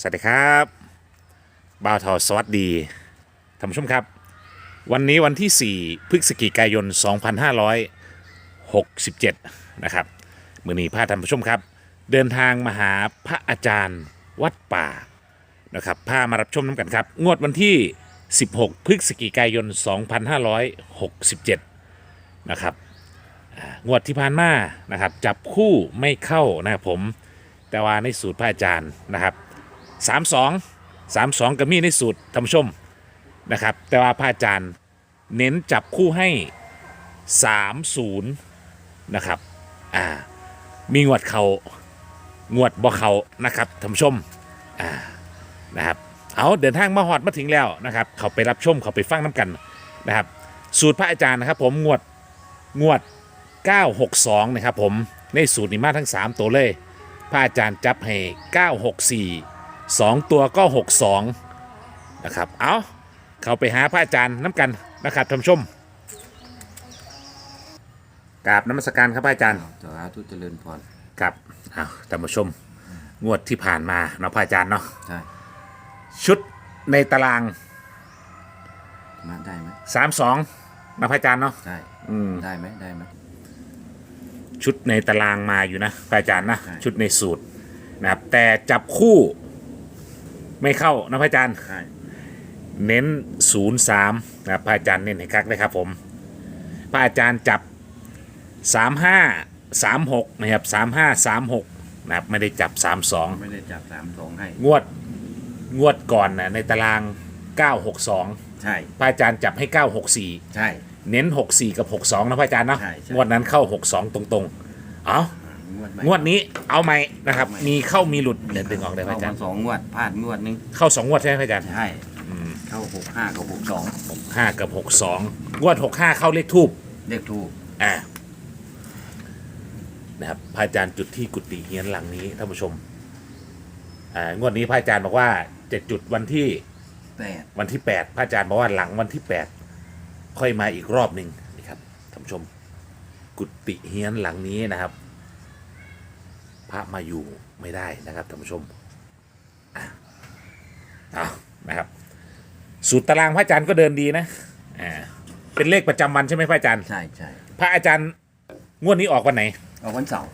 สวัสดีครับบ่าวทอสวัสดีท่านผู้ชมครับ วันนี้วันที่ 4 พฤศจิกายน 2567 นะครับ มือนี้พาท่านผู้ชมครับ เดินทางมาหาพระอาจารย์วัดป่านะครับพามารับชมน้ำกันครับ งวดวันที่ 16 พฤศจิกายน 2567 นะครับอ่างวดที่ผ่านมานะครับ จับคู่ไม่เข้านะครับผม แต่ว่าในสูตรพระอาจารย์นะครับ สามสองสามสองก็มีในสูตรท่านผู้ชมนะครับ แต่ว่าพระอาจารย์เน้นจับคู่ให้สามศูนย์นะครับอ่ามีงวดเขางวดบ่เขานะครับท่านผู้ชมอ่านะครับเอาเดินทางมาหอดมาถึงแล้วนะครับเขาไปรับชมเขาไปฟังน้ำกันนะครับ สูตรพระอาจารย์นะครับ ผมงวดงวด 962 นะครับผมในสูตรนี้มาทั้ง 3 ตัวเลย พระอาจารย์จับให้ 964 2 ตัวก็ 62 นะครับ เอาเขาไปหาพระอาจารย์น้ำกันนะครับท่านผู้ชมกราบน้ำมศการครับพระอาจารย์สาธุเจริญพรครับเอาท่านผู้ชม งวดที่ผ่านมาเนาะพระอาจารย์เนาะใช่ชุดในตาราง มาได้ไหม32นะพระอาจารย์เนาะใช่อืม ได้ไหมได้ไหมชุดในตารางมาอยู่นะพระอาจารย์นะ ใช่ ชุดในสูตรนะครับแต่จับคู่ ไม่เข้านะพระอาจารย์ ใช่เน้น0 3นะครับพระอาจารย์เน้นให้คักเลยครับผมพระอาจารย์จับ3 5 3 6นะครับ3 5 3 6นะครับไม่ได้จับ3ไม่ได้จับสามสองให้2งวดงวดก่อนนะในตาราง962ใช่ พระอาจารย์จับให้964ใช่ เน้น64กับ62นะพระอาจารย์เนาะใช่ใช่ งวดนั้นเข้า62ตรงๆ เอา งวดใหม่งวดนี้เอาไหมนะครับเอาไหมมีเข้ามีหลุดเดี๋ยวดึงออกได้พระเข้าอาจารมาย์สองงวดพลาดงวดหนึงเข้าสองงวดใช่ไหมพระอาจารย์ใช่เข้าหกห้ากับหกสองห้ากับหกสองงวดหกห้าเข้าเลขทูบเลขถูกอ่านะครับพระอาจารย์จุดที่กุฏิเฮียนหลังนี้ท่านผู้ชมอ่างวดนี้พระอาจารย์บอกว่าจะจุดวันที่แปดวันที่แปดพระอาจารย์บอกว่าหลังวันที่แปดค่อยมาอีกรอบหนึ่งนี่ครับท่านผู้ชม กุฏิเฮียนหลังนี้นะครับพ ระมาอยู่ไม่ได้นะครับท่านผู้ชมอะเอานะครับ สูตรตารางพระอาจารย์ก็เดินดีนะอ่าเป็นเลขประจำวันใช่ไหมพระอาจารย์ ใช่ใช่พระอาจารย์งวดนี้ออกวันไหน เอาวันเสาร์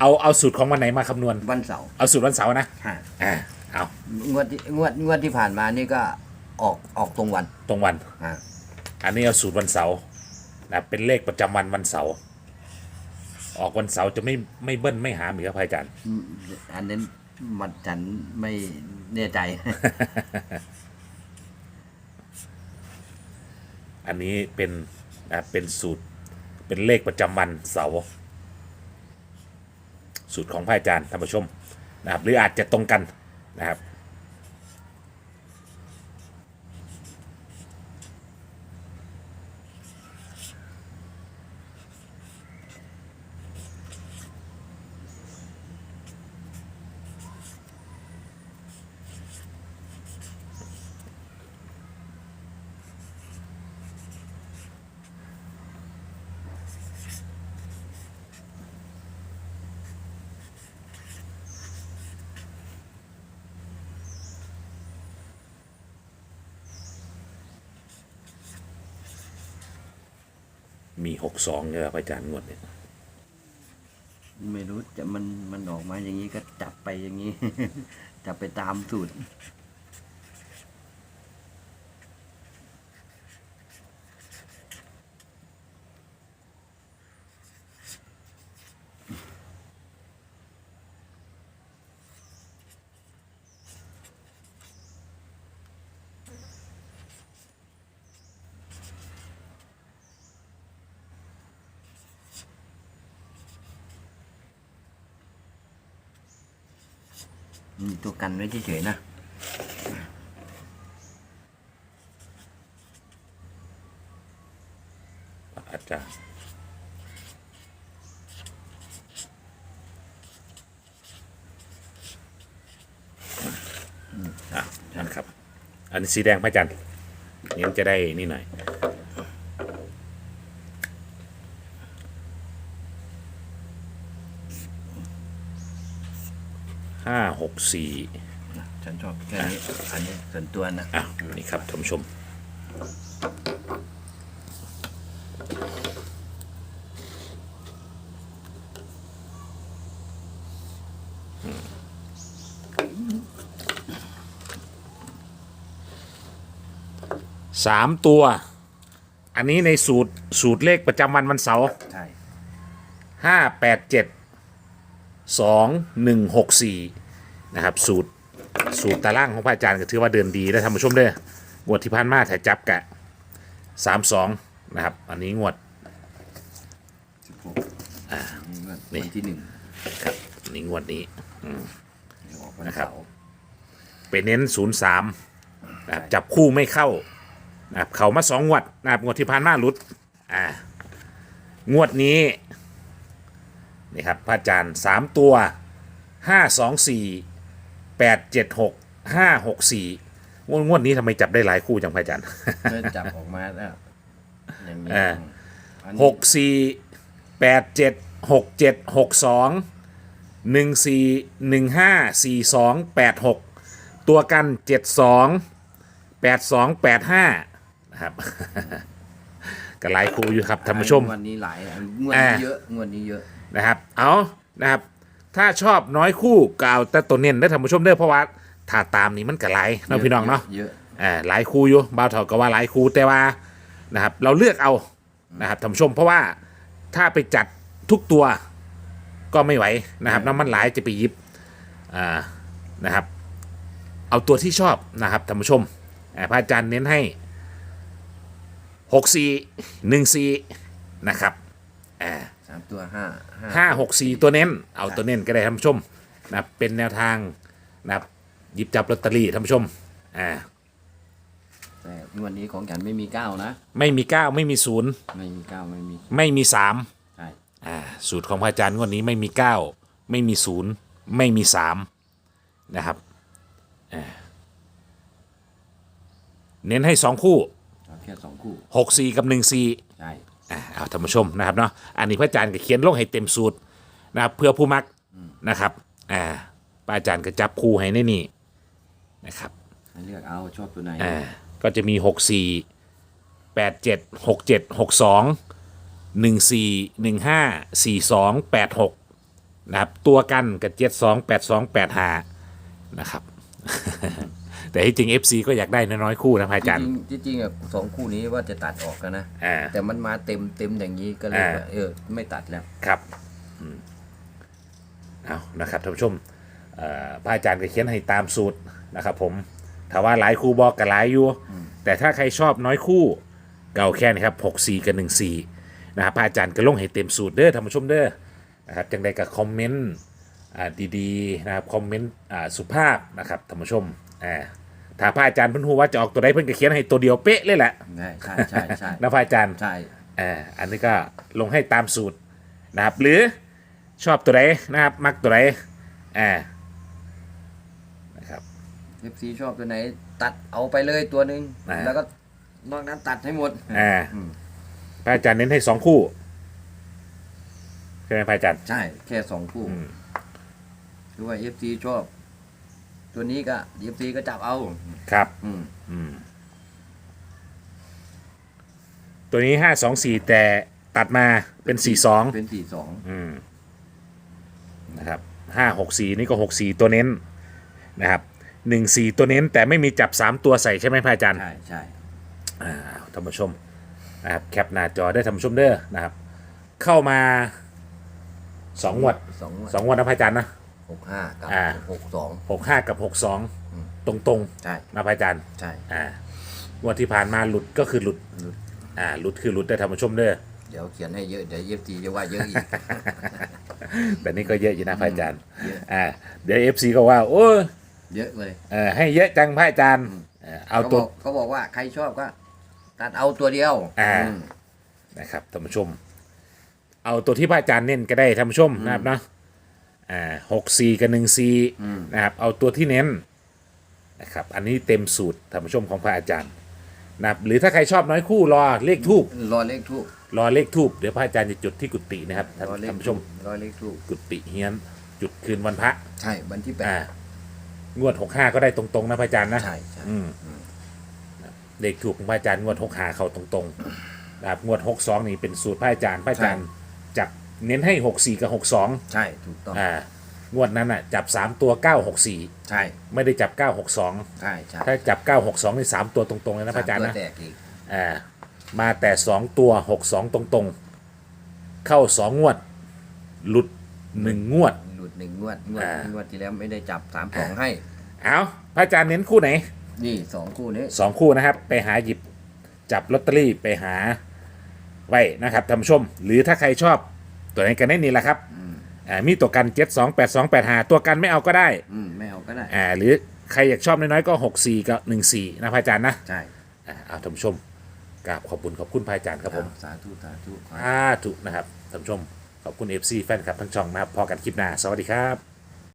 เอาเอาสูตรของวันไหนมาคำนวณ วันเสาร์เอาสูตรวันเสาร์นะฮะอ่าเอางวดที่งวดงวดที่ผ่านมานี่ก็ออกออกตรงวันตรงวัน ฮะอันนี้เอาสูตรวันเสาร์นะเป็นเลขประจำวันวันเสาร์ ออกวันเสาร์จะไม่ไม่เบิ้ลไม่หามอีกครับพระอาจารย์ อืมอันนั้นมันฉันไม่แน่ใจ อันนี้เป็นนะเป็นสูตรเป็นเลขประจำวันเสาร์สูตรของพระอาจารย์ท่านผู้ชมนะครับหรืออาจจะตรงกันนะครับ มีหกสองเนี่ยครับอาจารย์งวดเนี่ยไม่รู้จะมันมันออกมาอย่างนี้ก็จับไปอย่างนี้ จับไปตามสูตร มีตัวกันไว้เฉยๆนะอาจารย์อะนะครับ อันสีแดงพระอาจารย์เน้นจะได้นี่หน่อย ห้าหกสี่ฉันชอบแค่นี้อันนี้ส่วนตัวนะอะนี่ครับท่านผู้ชม สามตัว อันนี้ในสูตรสูตรเลขประจำวันวันเสาร์ใช่ห้าแปดเจ็ด สองหนึ่งหกสี่นะครับสูตรสูตรตารางของพระอาจารย์ก็ถือว่าเดินดีนะท่านผู้ชมเด้องวดที่ผ่านมาถ่ายจับกะสามสองนะครับอันนี้งวดสิบหกอ่าวันที่หนึ่งครับอันนี้งวดนี้เดี๋ยวออกวันนะครับ เสาร์ไปเน้นศูนย์สามนะครับจับคู่ไม่เข้านะครับเขามาสองงวดนะครับงวดที่ผ่านมาหลุดอ่างวดนี้ นี่ครับพระอาจารย์สามตัวห้าสองสี่แปดเจ็ดหกห้าหกสี่งวดงวดนี้ทำไมจับได้หลายคู่จังพระอาจารย์เริ่มจับออกมาแล้วอย่างนี้อ่าอันนี้หกสี่แปดเจ็ดหกเจ็ดหกสองหนึ่งสี่หนึ่งห้าสี่สองแปดหกตัวกันเจ็ดสองแปดสองแปดห้านะครับก็หลายคู่อยู่ครับท่านผู้ชมงวดนี้หลายอะงวดอ่านี้เยอะงวดนี้เยอะ นะครับ เอานะครับ ถ้าชอบน้อยคู่ก็เอาแต่ตัวเน้นได้อท่านผู้ชมเด้อเพราะว่าถ้าตามนี้มันก็หลายเนาะพี่น้องเนาะ เยอะ อ่าหลายคู่อยู่บ่าวเถาก็ว่าหลายคู่แต่ว่านะครับเราเลือกเอานะครับท่านผู้ชม เพราะว่าถ้าไปจัดทุกตัวก็ไม่ไหวนะครับน้ำมันหลายจะไปหยิบอ่านะครับ เอาตัวที่ชอบนะครับท่านผู้ชมอ่าพระอาจารย์เน้นให้หกสี่หนึ่งสี่นะครับอ่าสามตัวห้าห้าหกสี่ตัวเน้น เอาตัวเน้นก็ได้ท่านผู้ชมนะครับเป็นแนวทางนะครับหยิบจับลอตเตอรี่ท่านผู้ชมอ่าแต่งวดนี้ของฉันไม่มีเก้านะ ไม่มีเก้าไม่มีศูนย์ไม่มีเก้าไม่มีไม่มีสามใช่อ่าสูตรของพระอาจารย์งวดนี้ไม่มีเก้าไม่มีศูนย์ไม่มีสามนะครับอ่าเน้นให้สองคู่เอาแค่สองคู่หกสี่กับหนึ่งสี่ใช่ อ่าเอาท่านผู้ชมนะครับเนาะอันนี้พระอาจารย์ก็เขียนลงให้เต็มสูตรนะครับเพื่อผู้มักนะครับอ่าพระอาจารย์ก็จับคู่ให้ในนี่นะครับให้เลือกเอาชอบตัวไหนอ่าก็จะมีหกสี่แปดเจ็ดหกเจ็ดหกสองหนึ่งสี่หนึ่งห้าสี่สองแปดหกนะครับตัวกันกับเจ็ดสองแปดสองแปดห้านะครับ แต่ที่จริง FC ก็อยากได้น้อยๆคู่นะพระอาจารย์จริงๆจริงๆอะสองคู่นี้ว่าจะตัดออกกันนะ อ่า แต่มันมาเต็มเต็มอย่างนี้ก็เลยอ่า ว่าเออ ไม่ตัดแล้ว ครับอืมเอานะครับท่านผู้ชมเอ่อพระอาจารย์ก็เขียนให้ตามสูตรนะครับผมถ้าว่าหลายคู่บอกกับหลายอยู่ แต่ถ้าใครชอบน้อยคู่เก่าแค่นี้ครับหกสี่กับหนึ่งสี่นะครับพระอาจารย์ก็ลงให้เต็มสูตรเด้อท่านผู้ชมเด้อนะครับจังใดก็คอมเมนต์อ่าดีๆนะครับคอมเมนต์อ่าสุภาพนะครับท่านผู้ชมอ่า ถ้าพระอาจารย์เพิ่นฮู้ว่าจะออกตัวใดเพิ่นก็เขียนให้ตัวเดียวเป๊ะเลยแหละใช่ใช่ใช่ใช่นะพระอาจารย์ใช่อ่าอันนี้ก็ลงให้ตามสูตรนะครับ หรือชอบตัวไหนนะครับ มักตัวไหนอ่านะครับเอฟซีชอบตัวไหน ตัดเอาไปเลยตัวหนึ่งอ่า แล้วก็นอกนั้นตัดให้หมดอ่าอืมพระอาจารย์เน้นให้สองคู่ใช่ไหมพระอาจารย์ ใช่แค่สองคู่อืมคือว่าเอฟซีชอบ ตัวนี้ก็เอฟซีก็จับเอาครับ อืมอืม ตัวนี้ห้าสองสี่แต่ตัดมาเป็นสี่สองเป็นสี่สองอืมนะครับห้าหกสี่นี่ก็หกสี่ตัวเน้นนะครับหนึ่งสี่ตัวเน้น แต่ไม่มีจับสามตัวใส่ใช่ไหมพระอาจารย์ ใช่ใช่อ่าท่านผู้ชมนะครับแคปหน้าจอได้ท่านผู้ชมเด้อนะครับ เข้ามาสองงวดสองสองงวดนะพระอาจารย์นะ หกห้ากับอ่า หกสอง หกห้ากับหกสองอืม ตรงตรงใช่ๆนะพระอาจารย์ ใช่ อ่างวดที่ผ่านมาหลุดก็คือหลุด หลุด อ่า หลุดคือหลุดได้ท่านผู้ชมเด้อ เดี๋ยวเขียนให้เยอะเดี๋ยวเอฟซีจะว่าเยอะอีก แต่นี่ก็เยอะอยู่นะพระอาจารย์ เยอะ อ่า เดี๋ยวเอฟซีก็ว่า โอ้ยเยอะเลยเออให้เยอะจังพระอาจารย์เออเอาเขาตับวอกเขาบอกว่าใครชอบก็ตัดเอาตัวเดียวอ่า มนะครับท่านผู้ชม เอาตัวที่พระอาจารย์เน้นก็ได้ท่านผู้ชมนะครับเนาะ อ่าหกสี่กับหนึ่งสี่นะครับเอาตัวที่เน้นนะครับอันนี้เต็มสูตรท่านผู้ชมของพระอาจารย์นะครับหรือถ้าใครชอบน้อยคู่รอเลขทูบรอเลขทูบรอเลขทูบเดี๋ยวพระอาจารย์จะจุดที่กุฏินะครับท่านรอเลขท่านผู้ชมรอเลขทูบกุฏิเฮียนจุดคืนวันพระใช่วันที่แปอ่าดงวดหกห้าก็ได้ตรงๆนะพระอาจารย์นะใช่ใช่อืมเด็กถูกของพระอาจารย์งวดหกหาเขาตรงๆนะครับงวดหกสองนี่เป็นสูตรพระอาจารย์พระอาจารย์จับ เน้นให้หกสี่กับหกสองใช่ถูกต้องอ่างวดนั้นอะจับสามตัวเก้าหกสี่ใช่ไม่ได้จับเก้าหกสองใช่ใช่ถ้าจับเก้าหกสองนี่สามตัวตรงๆเลยนะพระอาจารย์สมนะตัวแตกอีกอ่ามาแต่สองตัวหกสองตรงๆ เข้าสองงวด หลุดหนึ่งงวด หลุดหนึ่งงวด งวดอ่าง งวดที่แล้วไม่ได้จับสามสองให้ เอาพระอาจารย์เน้นคู่ไหน นี่สองคู่นี้ สองคู่นะครับ ไปหาหยิบจับลอตเตอรี่ไปหาไว้นะครับท่านผู้ชม หรือถ้าใครชอบ ตัวไหนกันได้นี่แหละครับอ่ามีตัวกันเจ็ดสองแปดสองแปดหาตัวกันไม่เอาก็ได้อืมไม่เอาก็ได้ อ่าหรือใครอยากชอบน้อยๆก็หกสี่กับหนึ่งสี่นะพระอาจารย์นะใช่อ่าเอาท่านผู้ชมกราบขอบคุณขอบคุณพระอาจารย์ครับผม สาธุสาธุขอสาธุนะครับท่านผู้ชม ขอบคุณ FC แฟนคลับทั้งช่องนะครับพอกันคลิปหน้า สวัสดีครับ